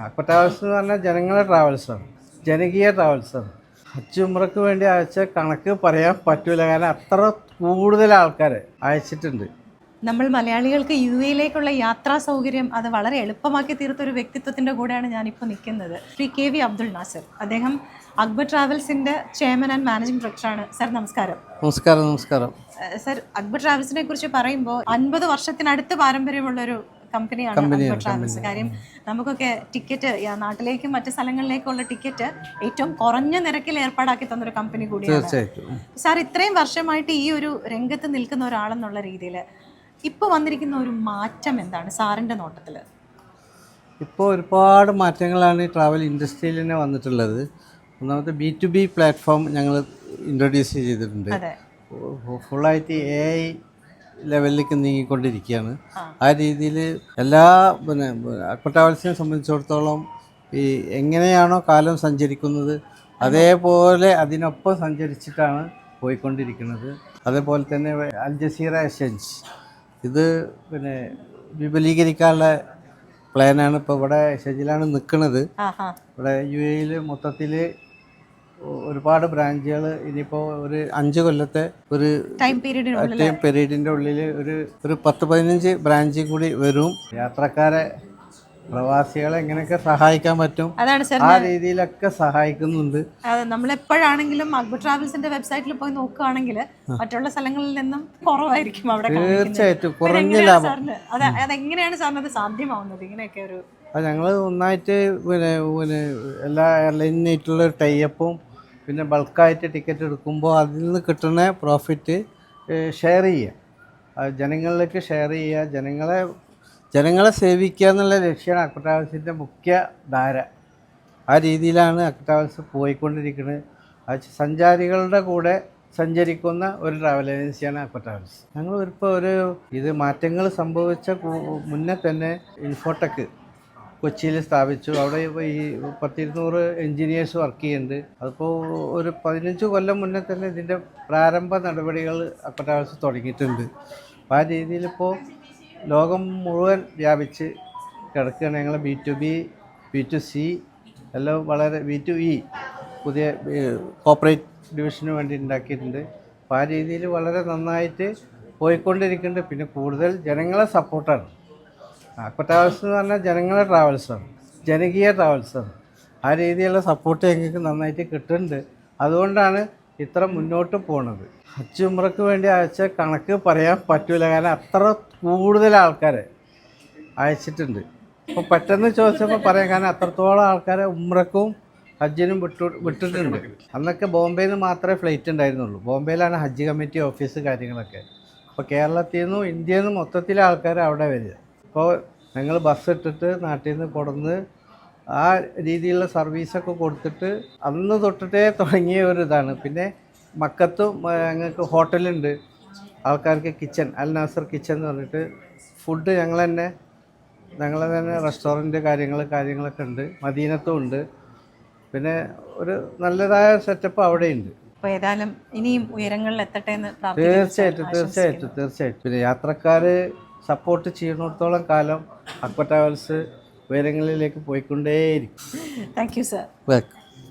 Akbar travels എന്ന് പറഞ്ഞാൽ ജനങ്ങളുടെ ട്രാവൽസാണ് ജനകീയ ട്രാവൽസാണ് ഹജ്ജ് ഉമ്രക്ക് വേണ്ടി അയച്ച കണക്ക് പറയാൻ പറ്റൂല. കാരണം അത്ര കൂടുതൽ ആൾക്കാർ അയച്ചിട്ടുണ്ട്. നമ്മൾ മലയാളികൾക്ക് യു എയിലേക്കുള്ള യാത്രാ സൗകര്യം അത് വളരെ എളുപ്പമാക്കി തീർത്ത ഒരു വ്യക്തിത്വത്തിന്റെ കൂടെയാണ് ഞാനിപ്പോൾ നിൽക്കുന്നത്. Shri K V Abdul Nasar. അദ്ദേഹം അക്ബർ ട്രാവൽസിന്റെ ചെയർമാൻ ആൻഡ് മാനേജിംഗ് ഡയറക്ടറാണ് സർ നമസ്കാരം. നമസ്കാരം നമസ്കാരം. സർ അക്ബർ ട്രാവൽസിനെ കുറിച്ച് പറയുമ്പോൾ അൻപത് വർഷത്തിനടുത്ത് പാരമ്പര്യമുള്ള ഒരു കമ്പനിയാണ് ട്രാവൽസ് കാര്യം നമുക്കൊക്കെ ടിക്കറ്റ് നാട്ടിലേക്കും മറ്റ് സ്ഥലങ്ങളിലേക്കുള്ള ടിക്കറ്റ് ഏറ്റവും കുറഞ്ഞ നിരക്കിൽ ഏർപ്പാടാക്കി തന്നൊരു കമ്പനി കൂടിയാണ്. സാർ ഇത്രയും വർഷമായിട്ട് ഈ ഒരു രംഗത്ത് നിൽക്കുന്ന ഒരാളെന്നുള്ള രീതിയിൽ ഇപ്പോൾ വന്നിരിക്കുന്ന ഒരു മാറ്റം എന്താണ് സാറിന്റെ നോട്ടത്തിൽ ഇപ്പോൾ ഒരുപാട് മാറ്റങ്ങളാണ് ഈ ട്രാവൽ ഇൻഡസ്ട്രിയിൽ തന്നെ വന്നിട്ടുള്ളത്. ഒന്നാമത്തെ ബി ടു ബി പ്ലാറ്റ്ഫോം ഞങ്ങൾ ഇൻട്രൊഡ്യൂസ് ചെയ്തിട്ടുണ്ട്. ഫുള്ളായിട്ട് എ ഐ ലെവലിലേക്ക് നീങ്ങിക്കൊണ്ടിരിക്കുകയാണ്. ആ. രീതിയിൽ എല്ലാ പിന്നെ അക്വ ട്രാവൽസിനെ സംബന്ധിച്ചിടത്തോളം ഈ എങ്ങനെയാണോ കാലം സഞ്ചരിക്കുന്നത് അതേപോലെ അതിനൊപ്പം സഞ്ചരിച്ചിട്ടാണ് പോയിക്കൊണ്ടിരിക്കുന്നത്. അതേപോലെ തന്നെ അൽ ജസീറ എക്സ്ചേഞ്ച് ഇത് പിന്നെ വിപുലീകരിക്കാനുള്ള പ്ലാനാണ് ഇപ്പോൾ ഇവിടെ ഷെജിലാണ് നിൽക്കുന്നത്. ഇവിടെ യു എയിൽ മൊത്തത്തിൽ ഒരുപാട് ബ്രാഞ്ചുകൾ ഇനിയിപ്പോൾ ഒരു അഞ്ച് കൊല്ലത്തെ ഒരു ടൈം ടൈം പീരീഡിന്റെ ഉള്ളിൽ ഒരു ഒരു പത്ത് പതിനഞ്ച് ബ്രാഞ്ച് കൂടി വരും. യാത്രക്കാരെ പ്രവാസികളെ എങ്ങനെയൊക്കെ സഹായിക്കാൻ പറ്റും? അതാണ് സാർ ആ രീതിയിലൊക്കെ സഹായിക്കുന്നുണ്ട്. നമ്മൾ എപ്പോഴാണെങ്കിലും അക്ബർ ട്രാവൽസിന്റെ വെബ്സൈറ്റിൽ പോയി നോക്കുകയാണെങ്കിൽ മറ്റുള്ള സ്ഥലങ്ങളിൽ നിന്നും കുറവായിരിക്കും അവിടെ. തീർച്ചയായിട്ടും കുറഞ്ഞ ലാഭം അതെ അത് അതെങ്ങനെയാണ് സാറിന് അത് സാധ്യമാവുന്നത്? ഇങ്ങനെയൊക്കെ ഒരു അത് ഞങ്ങൾ ഒന്നായിട്ട് പിന്നെ പിന്നെ എല്ലാ എയർലൈനായിട്ടുള്ള ടൈപ്പും പിന്നെ ബൾക്കായിട്ട് ടിക്കറ്റ് എടുക്കുമ്പോൾ അതിൽ നിന്ന് കിട്ടുന്ന പ്രോഫിറ്റ് ഷെയർ ചെയ്യുക. ജനങ്ങളിലേക്ക് ഷെയർ ചെയ്യുക. ജനങ്ങളെ ജനങ്ങളെ സേവിക്കുക എന്നുള്ള ലക്ഷ്യമാണ് അക്രട്രാവൽസിന്റെ മുഖ്യ ധാര. ആ രീതിയിലാണ് അക്രട്രാവൽസ് പോയിക്കൊണ്ടിരിക്കുന്നത്. സഞ്ചാരികളുടെ കൂടെ സഞ്ചരിക്കുന്ന ഒരു ട്രാവൽ ഏജൻസിയാണ് അക്വ ട്രാവൽസ് ഞങ്ങൾ ഇപ്പോൾ ഒരു ഇത് മാറ്റങ്ങൾ സംഭവിച്ച മുന്നേ തന്നെ ഇൻഫോടെക് കൊച്ചിയിൽ സ്ഥാപിച്ചു. അവിടെ ഈ പത്തിരുന്നൂറ് എൻജിനീയേഴ്സ് വർക്ക് ചെയ്യുന്നുണ്ട്. അതിപ്പോൾ ഒരു പതിനഞ്ച് കൊല്ലം മുന്നേ തന്നെ ഇതിന്റെ പ്രാരംഭ നടപടികൾ അക്വ തുടങ്ങിയിട്ടുണ്ട്. അപ്പോൾ ആ രീതിയിലിപ്പോൾ ലോകം മുഴുവൻ വ്യാപിച്ച് കിടക്കുകയാണ് ഞങ്ങൾ B to B B to C എല്ലാം വളരെ ബി ടു ഇ പുതിയ കോപ്പറേറ്റ് ഡിവിഷന് വേണ്ടി ഉണ്ടാക്കിയിട്ടുണ്ട്. അപ്പോൾ ആ രീതിയിൽ വളരെ നന്നായിട്ട് പോയിക്കൊണ്ടിരിക്കുന്നുണ്ട്. പിന്നെ കൂടുതൽ ജനങ്ങളെ സപ്പോർട്ടാണ്. അക്വ ട്രാവൽസ് എന്ന് പറഞ്ഞാൽ ജനങ്ങളുടെ ട്രാവൽസാണ് ജനകീയ ട്രാവൽസാണ് ആ രീതിയിലുള്ള സപ്പോർട്ട് ഞങ്ങൾക്ക് നന്നായിട്ട് കിട്ടുന്നുണ്ട്. അതുകൊണ്ടാണ് ഇത്ര മുന്നോട്ട് പോണത്. ഹജ്ജ് വേണ്ടി അയച്ച കണക്ക് പറയാൻ പറ്റൂല. കാരണം അത്ര കൂടുതൽ ആൾക്കാരെ അയച്ചിട്ടുണ്ട്. അപ്പോൾ പെട്ടെന്ന് ചോദിച്ചപ്പോൾ പറയാം. കാരണം അത്രത്തോളം ആൾക്കാരെ ഉമ്രക്കും ഹജ്ജിനും വിട്ടു വിട്ടിട്ടുണ്ട്. അന്നൊക്കെ ബോംബെയിൽ നിന്ന് മാത്രമേ ഫ്ലൈറ്റ് ഉണ്ടായിരുന്നുള്ളൂ. ബോംബെയിലാണ് ഹജ്ജ് കമ്മിറ്റി ഓഫീസ് കാര്യങ്ങളൊക്കെ. അപ്പോൾ കേരളത്തിൽ നിന്നും ഇന്ത്യയിൽ നിന്നും മൊത്തത്തിലെ ആൾക്കാർ അവിടെ വരിക. അപ്പോൾ ഞങ്ങൾ ബസ് ഇട്ടിട്ട് നാട്ടിൽ നിന്ന് കൊടുന്ന് ആ രീതിയിലുള്ള സർവീസൊക്കെ കൊടുത്തിട്ട് അന്ന് തൊട്ടിട്ടേ തുടങ്ങിയ ഒരു ഇതാണ്. പിന്നെ മക്കത്തും ഞങ്ങൾക്ക് ഹോട്ടലുണ്ട് ആൾക്കാർക്ക് കിച്ചൺ അൽ നാസർ കിച്ചൺ എന്ന് പറഞ്ഞിട്ട് ഫുഡ് ഞങ്ങൾ തന്നെ ഞങ്ങൾ തന്നെ റെസ്റ്റോറന്റ് കാര്യങ്ങൾ കാര്യങ്ങളൊക്കെ ഉണ്ട്. മദീനത്തും ഉണ്ട്. പിന്നെ ഒരു നല്ലതായ സെറ്റപ്പ് അവിടെയുണ്ട് അപ്പോൾ ഏതായാലും ഇനിയും ഉയരങ്ങളിൽ എത്തട്ടെ എന്ന് തീർച്ചയായിട്ടും തീർച്ചയായിട്ടും തീർച്ചയായിട്ടും. പിന്നെ യാത്രക്കാർ സപ്പോർട്ട് ചെയ്യുന്നിടത്തോളം കാലം അക്വ ട്രാവൽസ് ഉയരങ്ങളിലേക്ക് പോയിക്കൊണ്ടേയിരിക്കും. Thank you sir welcome